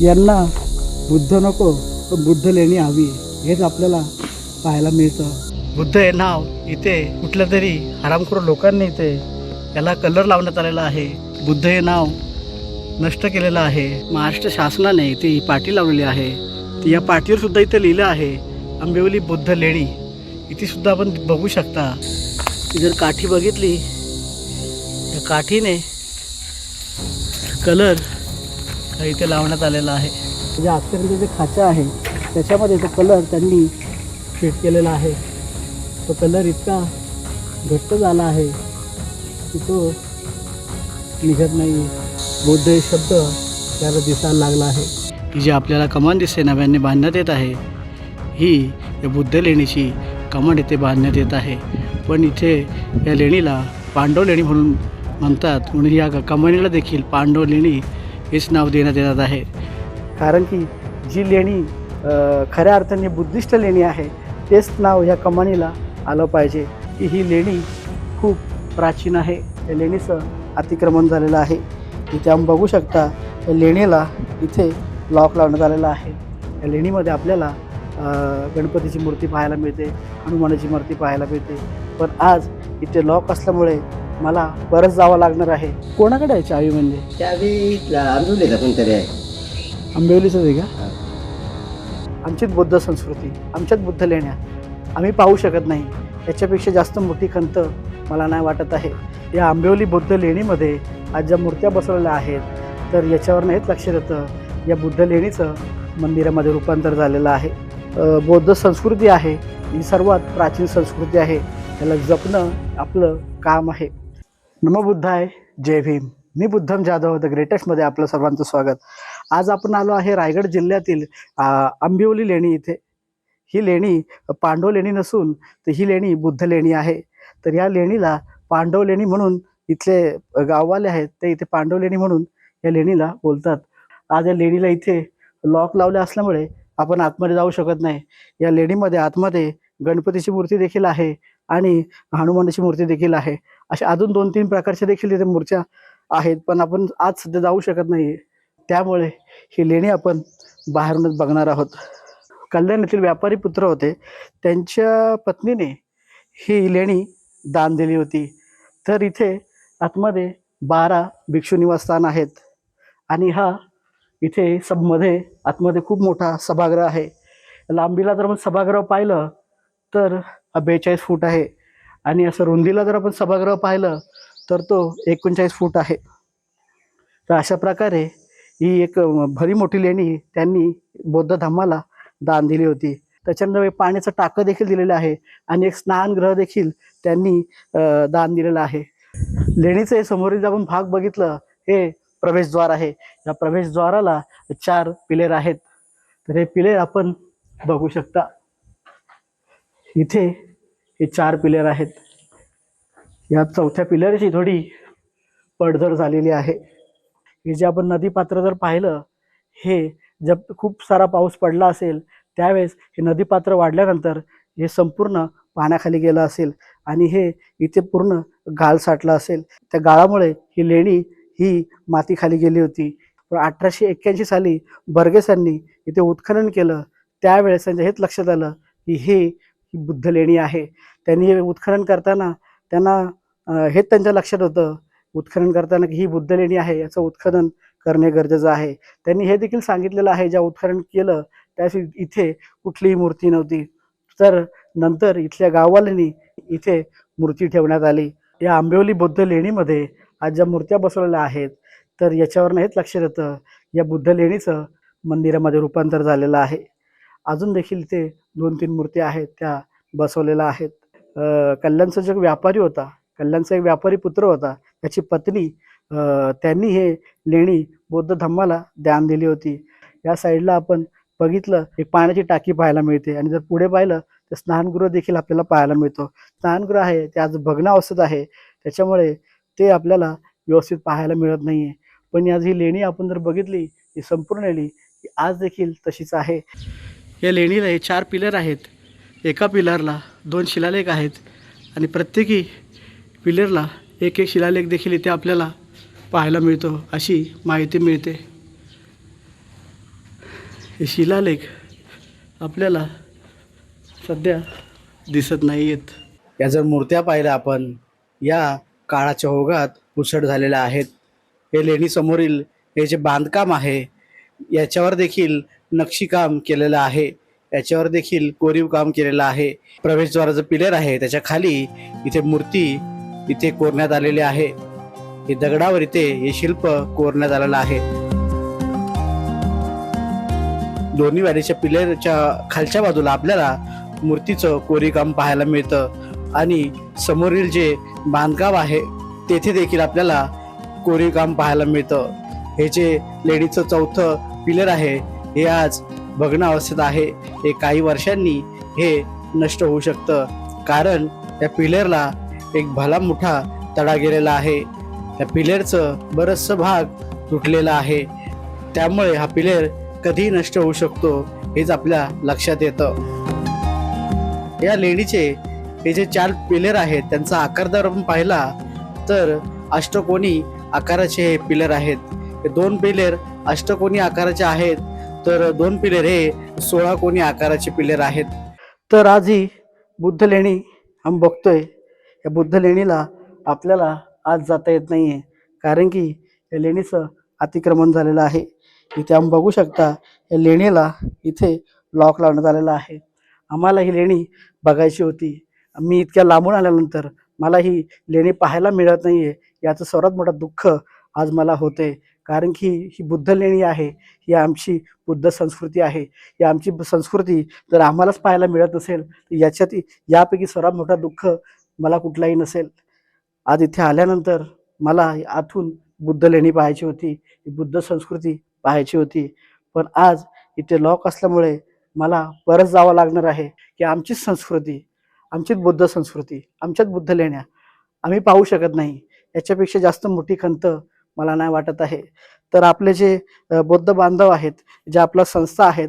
यांना बुद्ध नको पण बुद्ध लेणी हवी. हेच आपल्याला पाहायला मिळतं. बुद्ध हे नाव इथे कुठल्या तरी हरामखोर लोकांनी इथे याला कलर लावण्यात आलेला आहे. बुद्ध हे नाव नष्ट केलेलं आहे. महाराष्ट्र शासनाने इथे ही पाटी लावलेली आहे. ती या पाटीवर सुद्धा इथे लिहिलं आहे. आंबिवली बुद्ध लेणी. इथे सुद्धा आपण बघू शकता. ती जर काठी बघितली त्या काठीने कलर इथे लावण्यात आलेला आहे. म्हणजे आजपर्यंत जे खाचा आहे त्याच्यामध्ये तो कलर त्यांनी फिट केलेला आहे. तो कलर इतका घट्ट झाला आहे की तो निघत नाही. बौद्ध हे शब्द त्याला दिसायला लागला आहे. ही जी आपल्याला कमान दिसते नव्याने बांधण्यात येत आहे ही या बुद्ध लेणीची कमान इथे बांधण्यात येत आहे. पण इथे या लेणीला पांडव लेणी म्हणून म्हणतात. म्हणून या कमानीला देखील पांडव लेणी हेच नाव देण्यात येणार आहे. कारण की जी लेणी खऱ्या अर्थाने बुद्धिस्ट लेणी आहे तेच नाव ह्या कमानीला आलं पाहिजे. की ही लेणी खूप प्राचीन आहे. या लेणीचं अतिक्रमण झालेलं आहे. इथे आपण बघू शकता या लेणीला इथे लॉक लावण्यात आलेला आहे. या लेणीमध्ये आपल्याला गणपतीची मूर्ती पाहायला मिळते हनुमानाची मूर्ती पाहायला मिळते. पण आज इथे लॉक असल्यामुळे मला परत जावं लागणार आहे. कोणाकडे आहे चावी म्हणजे? त्यावेळी कोणतरी आहे. आंबेवलीचंच आहे का? आमचीच बौद्ध संस्कृती आमच्याच बुद्ध लेण्या. आम्ही पाहू शकत नाही. याच्यापेक्षा जास्त मोठी खंत मला नाही वाटत आहे. या आंबेवली बौद्ध लेणीमध्ये आज ज्या मूर्त्या बसवलेल्या आहेत तर याच्यावर नाहीच लक्ष देतं. या बुद्ध लेणीचं मंदिरामध्ये रूपांतर झालेलं आहे. अ, बौद्ध संस्कृती आहे. ही सर्वात प्राचीन संस्कृती आहे. त्याला जपणं आपलं काम आहे. नमो बुद्धाय जय भीम. मी बुद्धम जाधव द ग्रेटेस्टमध्ये आपलं सर्वांचं स्वागत. आज आपण आलो आहे रायगड जिल्ह्यातील आंबिवली लेणी इथे. ही लेणी पांडव लेणी नसून तर ही लेणी बुद्ध लेणी आहे. तर या लेणीला पांडव लेणी म्हणून इथले गाववाले आहेत ते इथे पांडव लेणी म्हणून या लेणीला बोलतात. आज या लेणीला इथे लॉक लावले असल्यामुळे आपण आतमध्ये जाऊ शकत नाही. या लेणीमध्ये आतमध्ये गणपतीची मूर्ती देखील आहे. आणि हनुमानाची मूर्ती देखील आहे. अशा अजून दोन तीन प्रकारच्या देखील इथे मूर्त्या आहेत पण आपण आज सध्या जाऊ शकत नाही. त्यामुळे ही लेणी आपण बाहेरूनच बघणार आहोत. कल्याण येथील व्यापारी पुत्र होते. त्यांच्या पत्नीने ही लेणी दान दिली होती. तर इथे आतमध्ये बारा भिक्षू निवासस्थान आहेत. आणि हा इथे सबमध्ये आतमध्ये खूप मोठा सभागृह आहे. लांबीला जर आपण सभागृह पाहिलं तर हा बेचाळीस फूट आहे. आणि असं रुंदीला जर आपण सभागृह पाहिलं तर तो एकोणचाळीस फूट आहे. तर अशा प्रकारे ही एक भरी मोठी लेणी त्यांनी बौद्ध धम्माला दान दिली होती. त्याच्यानंतर पाण्याचं टाकं देखील दिलेलं आहे आणि एक स्नानगृह देखील त्यांनी दान दिलेलं आहे. लेणीचं हे समोरील आपण भाग बघितलं हे प्रवेशद्वार आहे. या प्रवेशद्वाराला चार पिलेर आहेत. तर हे पिलेर आपण बघू शकता. इथे हे चार पिलर आहेत. या चौथ्या पिलरची थोडी पडझड झालेली आहे. हे जे आपण नदीपात्र जर पाहिलं हे जब खूप सारा पाऊस पडला असेल त्यावेळेस हे नदीपात्र वाढल्यानंतर हे संपूर्ण पाण्याखाली गेलं असेल आणि हे इथे पूर्ण गाळ साठला असेल. त्या गाळामुळे ही लेणी ही मातीखाली गेली होती. पण अठराशे एक्क्याऐंशी साली बर्गेसांनी इथे उत्खनन केलं. त्यावेळेस त्यांच्या हेच लक्षात आलं की हे ही बुद्ध लेणी आहे. त्यांनी हे उत्खनन करताना त्यांना हेच त्यांच्या लक्षात होतं. उत्खनन करताना की ही बुद्ध लेणी आहे याचं उत्खनन करणे गरजेचं आहे. त्यांनी हे देखील सांगितलेलं आहे ज्या उत्खनन केलं त्यास इथे कुठलीही मूर्ती नव्हती. तर नंतर इथल्या गाववाल्यांनी इथे मूर्ती ठेवण्यात आली. या आंबिवली बौद्ध लेणीमध्ये आज ज्या मूर्त्या बसवलेल्या आहेत तर याच्यावर हेच लक्षात येतं या बुद्ध लेणीचं मंदिरामध्ये रूपांतर झालेलं आहे. अजून देखील ते दोन तीन मूर्ती आहेत त्या बसवलेल्या आहेत. कल्याणचा जो व्यापारी होता कल्याणचा एक व्यापारी पुत्र होता त्याची पत्नी त्यांनी हे लेणी बौद्ध धम्माला दान दिली होती. या साईडला आपण बघितलं एक पाण्याची टाकी पाहायला मिळते आणि जर पुढे पाहिलं तर स्नानगृह देखील आपल्याला पाहायला मिळतो. स्नानगृह आहे ते आज भग्नावस्थेत आहे त्याच्यामुळे ते आपल्याला व्यवस्थित पाहायला मिळत नाही आहे पण आज ही लेणी आपण जर बघितली ही संपूर्ण लेणी आज देखील तशीच आहे. या लेणीला हे चार पिलर आहेत. एका पिलरला दोन शिलालेख आहेत आणि प्रत्येकी पिलरला एक एक शिलालेख देखील इथे आपल्याला पाहायला मिळतो अशी माहिती मिळते. हे शिलालेख आपल्याला सध्या दिसत नाही आहेत या जर मूर्त्या पाहिल्या आपण या काळाच्या ओघात पुसट झालेल्या आहेत. हे लेणीसमोरील हे जे बांधकाम आहे याच्यावर देखील नक्षीकाम केलेलं आहे. याच्यावर देखील कोरीव काम केलेलं आहे. प्रवेशद्वाराचं पिलर आहे. त्याच्याखाली इथे मूर्ती इथे कोरण्यात आलेली आहे. हे दगडावर इथे हे शिल्प कोरण्यात आलेलं आहे. दोन्ही वाडीच्या पिलरच्या खालच्या बाजूला आपल्याला मूर्तीचं कोरीवकाम पाहायला मिळतं. आणि समोरील जे बांधकाम आहे तेथे देखील आपल्याला कोरीवकाम पाहायला मिळतं. हे जे लेडीचं चौथं पिलर आहे हे आज भग्न अवस्थेत आहे. हे काही वर्षांनी हे नष्ट होऊ शकतं. कारण त्या पिलरला एक भला मोठा तडा गेलेला आहे. त्या पिलरचं बरंचसं भाग तुटलेला आहे. त्यामुळे हा पिलर कधी नष्ट होऊ शकतो हेच आपल्या लक्षात येतं. या लेणीचे हे जे चार पिलर आहेत त्यांचा आकारदार आपण पाहिला तर अष्टकोनी आकाराचे हे पिलर आहेत. हे दोन पिलर अष्टकोनी आकाराचे आहेत. तर दोन पिलर हे सोळा कोणी आकाराचे पिलर आहेत. तर आज ही बुद्ध लेणी आम्ही बघतोय. या बुद्ध लेणीला आपल्याला आज जाता येत नाही आहे कारण की या लेणीचं अतिक्रमण झालेलं आहे. इथे आम्ही बघू शकता या लेणीला इथे लॉक लावण्यात आलेला आहे. आम्हाला ही लेणी बघायची होती. मी इतक्या लांबून आल्यानंतर मला ही लेणी पाहायला मिळत नाही आहे याचं सर्वात मोठं दुःख आज मला होते कारण की ही बुद्ध लेणी आहे ही आमची बुद्ध संस्कृती आहे. ही आमची ब- संस्कृती जर आम्हालाच पाहायला मिळत नसेल तर याच्यात यापैकी सर्वात मोठा दुःख मला कुठलाही नसेल. आज इथे आल्यानंतर मला आतून बुद्ध लेणी पाहायची होती ही बुद्ध संस्कृती पाहायची होती. पण आज इथे लॉक असल्यामुळे मला परत जावं लागणार आहे की आमचीच संस्कृती आमचीच बुद्ध संस्कृती आमच्याच बुद्ध लेण्या आम्ही पाहू शकत नाही. याच्यापेक्षा जास्त मोठी खंत मला नाही वाटत आहे. तर आपले जे बौद्ध बांधव आहेत जे आपल्या संस्था आहेत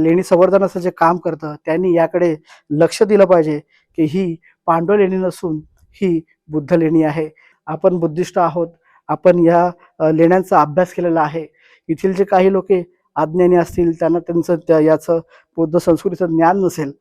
लेणी संवर्धनाचं जे काम करतं त्यांनी याकडे लक्ष दिलं पाहिजे की ही पांडव लेणी नसून ही बुद्ध लेणी आहे. आपण बुद्धिस्ट आहोत. आपण या लेण्यांचा अभ्यास केलेला आहे. येथील जे काही लोके अज्ञानी असतील त्यांना त्यांचं त्या याचं बौद्ध संस्कृतीचं ज्ञान नसेल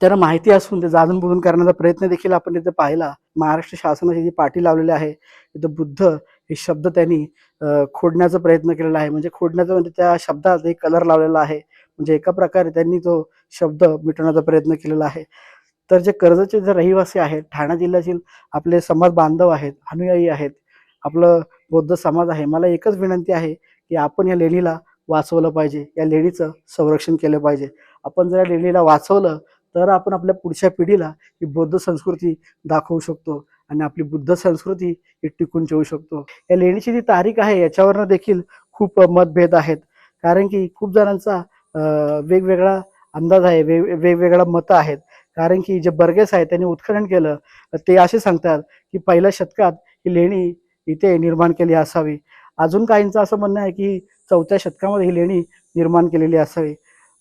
त्यांना माहिती असून ते जाणून बुजून करण्याचा प्रयत्न देखील आपण तिथे पाहिला. महाराष्ट्र शासनाची जी पाठी लावलेली आहे तिथं बुद्ध हे शब्द त्यांनी खोडण्याचा प्रयत्न केलेला आहे. म्हणजे खोडण्याचा म्हणजे त्या शब्दात एक कलर लावलेला आहे. म्हणजे एका प्रकारे त्यांनी तो शब्द मिटवण्याचा प्रयत्न केलेला आहे. तर जे कर्जतचे जे रहिवासी आहेत ठाणे जिल्ह्यातील आपले समाज बांधव आहेत अनुयायी आहेत आपलं बौद्ध समाज आहे मला एकच विनंती आहे की आपण या लेणीला वाचवलं पाहिजे. या लेणीचं संरक्षण केलं पाहिजे. आपण जर या लेणीला वाचवलं तर आपण आपल्या पुढच्या पिढीला ही बौद्ध संस्कृती दाखवू शकतो. आणि आपली बुद्ध संस्कृती ही टिकून ठेवू शकतो. या लेणीची जी तारीख आहे याच्यावरनं देखील खूप मतभेद आहेत. कारण की खूप जणांचा वेगवेगळा अंदाज आहे वेग वेगवेगळा मतं आहेत. कारण की जे बर्गेस आहेत त्यांनी उत्खनन केलं. ते असे सांगतात की पहिल्या शतकात ही लेणी इथे निर्माण केली असावी. अजून काहींचं असं म्हणणं आहे की चौथ्या शतकामध्ये ही लेणी निर्माण केलेली असावी.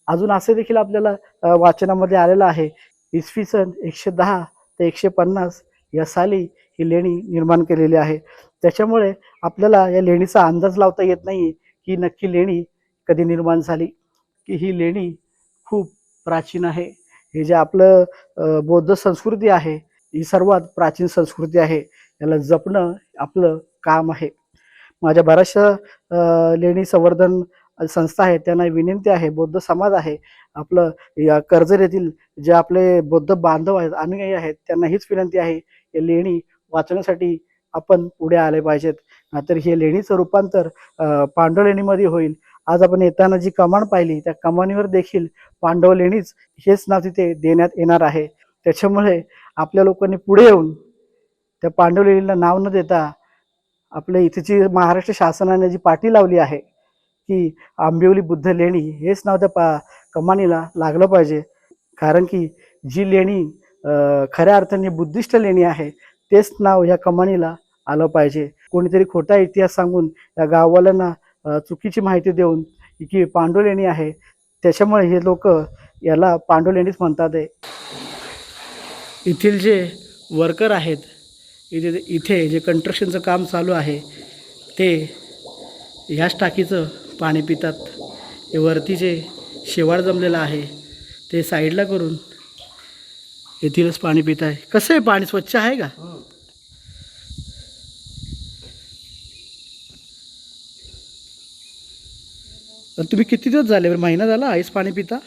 अजून असे देखील आपल्याला वाचनामध्ये आलेलं आहे. इसवी सन एकशे दहा ते एकशे पन्नास या साली ही लेणी निर्माण केलेली आहे. त्याच्यामुळे आपल्याला या लेणीचा अंदाज लावता येत नाही की नक्की लेणी कधी निर्माण झाली. की ही लेणी खूप प्राचीन आहे. हे जे आपलं बौद्ध संस्कृती आहे ही सर्वात प्राचीन संस्कृती आहे. याला जपणं आपलं काम आहे. माझ्या बऱ्याचशा लेणी संवर्धन संस्था आहेत. त्यांना विनंती आहे बौद्ध समाज आहे आपलं या कर्जत येथील जे आपले बौद्ध बांधव आहेत अनुयायी आहेत त्यांना हीच विनंती आहे हे लेणी वाचण्यासाठी आपण पुढे आले पाहिजेत. नाहीतर हे लेणीचं रूपांतर पांडव लेणीमध्ये होईल. आज आपण येताना जी कमान पाहिली त्या कमानीवर देखील पांडव लेणीच हेच नाव तिथे देण्यात येणार आहे. त्याच्यामुळे आपल्या लोकांनी पुढे येऊन त्या पांडव लेणीला नाव न देता आपल्या इथेची महाराष्ट्र शासनाने जी पाठी लावली आहे की आंबिवली बुद्ध लेणी हेच नाव त्या पा कमानीला लागलं पाहिजे. कारण की जी लेणी खऱ्या अर्थाने बुद्धिस्ट लेणी आहे. तेच नाव या कमानीला आलं पाहिजे. कोणीतरी खोटा इतिहास सांगून या गाववाल्यांना चुकीची माहिती देऊन की पांडुलेणी आहे. त्याच्यामुळे हे लोक याला पांडुलेणीच म्हणतात आहे येथील जे वर्कर आहेत इथे इथे जे कंस्ट्रक्शनचं काम चालू आहे ते ह्याच टाकीचं पाणी पितात. हे वरती जे शेवाळ जमलेलं आहे ते साईडला करून येथीलच पाणी पित आहे. कसं आहे पाणी? स्वच्छ आहे का? तर तुम्ही किती दिवस झाले? बरं महिना झाला आईस पाणी पिता?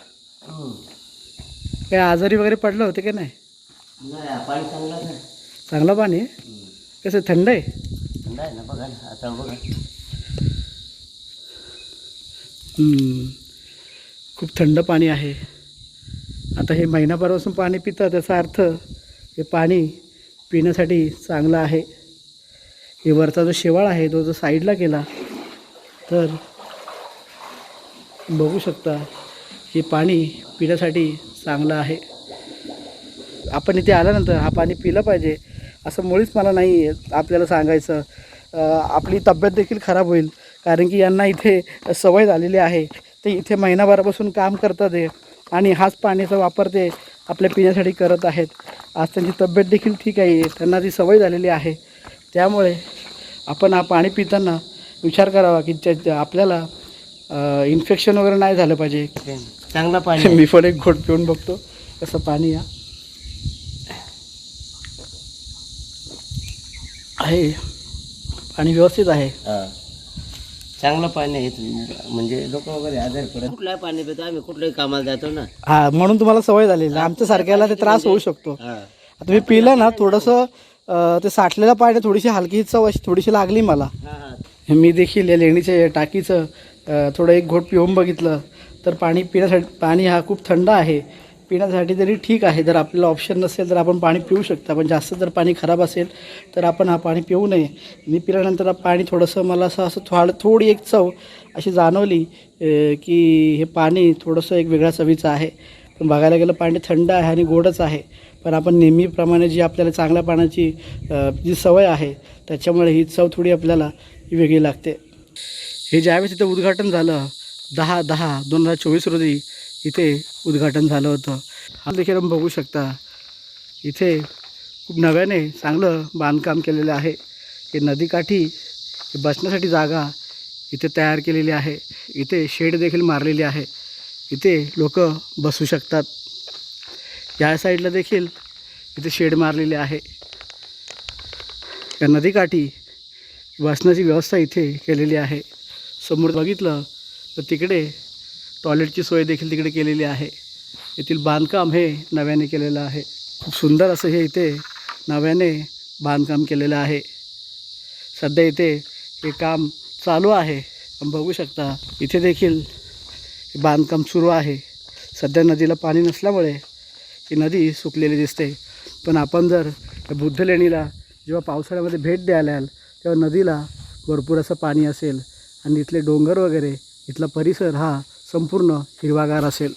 काय आजारी वगैरे पडलं होते की नाही? हा चांगलं पाणी आहे? कसं थंड आहे? थंड आहे ना बघा ना आता बघा. हम्म. खूप थंड पाणी आहे. आता हे महिनाभरापासून पाणी पितं त्याचा अर्थ हे पाणी पिण्यासाठी चांगलं आहे. हे वरचा जो शेवाळ आहे तो जर साईडला केला तर बघू शकता हे पाणी पिण्यासाठी चांगलं आहे. आपण इथे आल्यानंतर हा पाणी पिलं पाहिजे असं मुळीच मला नाही आपल्याला सांगायचं. आपली तब्येत देखील खराब होईल कारण की यांना इथे सवय झालेली आहे. ते इथे महिनाभरापासून काम करतात आहे आणि हाच पाण्याचा वापर ते आपल्या पिण्यासाठी करत आहेत. आज त्यांची तब्येत देखील ठीक आहे. त्यांना ती सवय झालेली आहे त्यामुळे आपण हा पाणी पिताना विचार करावा की त्या आपल्याला इन्फेक्शन वगैरे नाही झालं पाहिजे. चांगलं पाणी. मी पण एक घोट पिऊन बघतो. कसं पाणी या. आहे. पाणी व्यवस्थित आहे. हा. चांगलं पाणी आहे इथं. म्हणजे लोक वगैरे आजारी पडत कुठलंही पाणी पितो आम्ही कुठल्याही कामाला जातो ना. हा म्हणून तुम्हाला सवय झालेली. आहे. आमच्या सारख्याला ते त्रास होऊ शकतो. हा. मी पिलं ना थोडंसं अं, ते साठलेलं पाणी थोडीशी हलकी चव अशी थोडीशी लागली मला. हा. हा मी देखील या लेणीच्या या टाकीचं अ, थोडं एक घोट पिऊन बघितलं. तर पाणी पिण्यासाठी पाणी हा खूप थंड आहे. पिण्यासाठी तरी ठीक आहे. जर आपल्याला ऑप्शन नसेल तर आपण पाणी पिऊ शकता. पण जास्त जर पाणी खराब असेल तर आपण हा पाणी पिऊ नये. मी पिल्यानंतर पाणी थोडंसं मला असं असं थोडं थोडी एक चव अशी जाणवली की हे पाणी थोडंसं एक वेगळ्या चवीचं आहे. पण बघायला गेलं पाणी थंड आहे आणि गोडच आहे. पण आपण नेहमीप्रमाणे जी आपल्याला चांगल्या पाण्याची जी सवय आहे त्याच्यामुळे ही चव थोडी आपल्याला वेगळी लागते. हे ज्यावेळेस इथं उद्घाटन झालं दहा दहा दोन हजार चोवीस रोजी इथे उद्घाटन झालं होतं. हा देखील आपण बघू शकता इथे खूप नव्याने चांगलं बांधकाम केलेलं आहे. हे नदीकाठी बसण्यासाठी जागा इथे तयार केलेली आहे. इथे शेड देखील मारलेली आहे. इथे लोक बसू शकतात. या साईडला देखील इथे शेड मारलेले आहे. या नदीकाठी बसण्याची व्यवस्था इथे केलेली आहे. समोर बघितलं तर तिकडे टॉयलेटची सोय देखील तिकडे केलेली आहे. येथील बांधकाम हे नव्याने केलेलं आहे. खूप सुंदर असं हे इथे नव्याने बांधकाम केलेलं आहे. सध्या इथे हे काम चालू आहे. आपण बघू शकता इथे देखील हे बांधकाम सुरू आहे. सध्या नदीला पाणी नसल्यामुळे ही नदी सुकलेली दिसते. पण आपण जर बुद्ध लेणीला जेव्हा पावसाळ्यामध्ये भेट द्यायला याल तेव्हा नदीला भरपूर असं पाणी असेल. आणि इथले डोंगर वगैरे इथला परिसर हा संपूर्ण हिरवागार असेल.